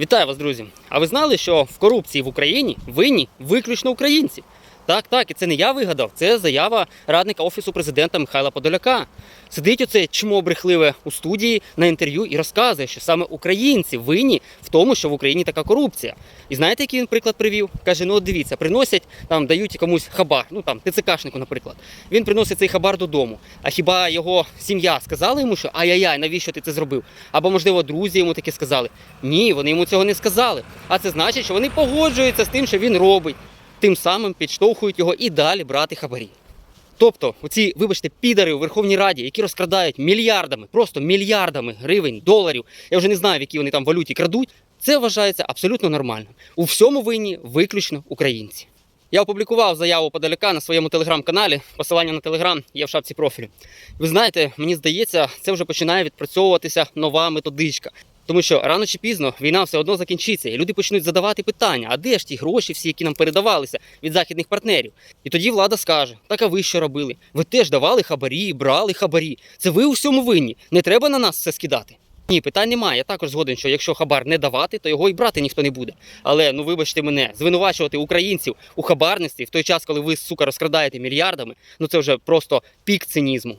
Вітаю вас, друзі! А ви знали, що в корупції в Україні винні виключно українці? Так, так, і це не я вигадав, це заява радника офісу президента Михайла Подоляка. Сидить оце чмо брехливе у студії на інтерв'ю і розказує, що саме українці винні в тому, що в Україні така корупція. І знаєте, який він приклад привів? Каже: ну от дивіться, приносять там, дають комусь хабар, ну там ТЦКшнику, наприклад. Він приносить цей хабар додому. А хіба його сім'я сказала йому, що ай-яй-яй, навіщо ти це зробив? Або, можливо, друзі йому таке сказали. Ні, вони йому цього не сказали. А це значить, що вони погоджуються з тим, що він робить. Тим самим підштовхують його і далі брати хабарі. Тобто, оці, вибачте, підари у Верховній Раді, які розкрадають мільярдами, просто мільярдами гривень, доларів, я вже не знаю, в якій вони там валюті крадуть, це вважається абсолютно нормальним. У всьому винні виключно українці. Я опублікував заяву подаляка на своєму телеграм-каналі. Посилання на телеграм є в шапці профілю. Ви знаєте, мені здається, це вже починає відпрацьовуватися нова методичка. Тому що рано чи пізно війна все одно закінчиться, і люди почнуть задавати питання: а де ж ті гроші, всі, які нам передавалися від західних партнерів? І тоді влада скаже: так а ви що робили? Ви теж давали хабарі, брали хабарі. Це ви у всьому винні. Не треба на нас все скидати. Ні, питань немає. Я також згоден, що якщо хабар не давати, то його і брати ніхто не буде. Але ну вибачте мене, звинувачувати українців у хабарництві в той час, коли ви сука розкрадаєте мільярдами, ну це вже просто пік цинізму.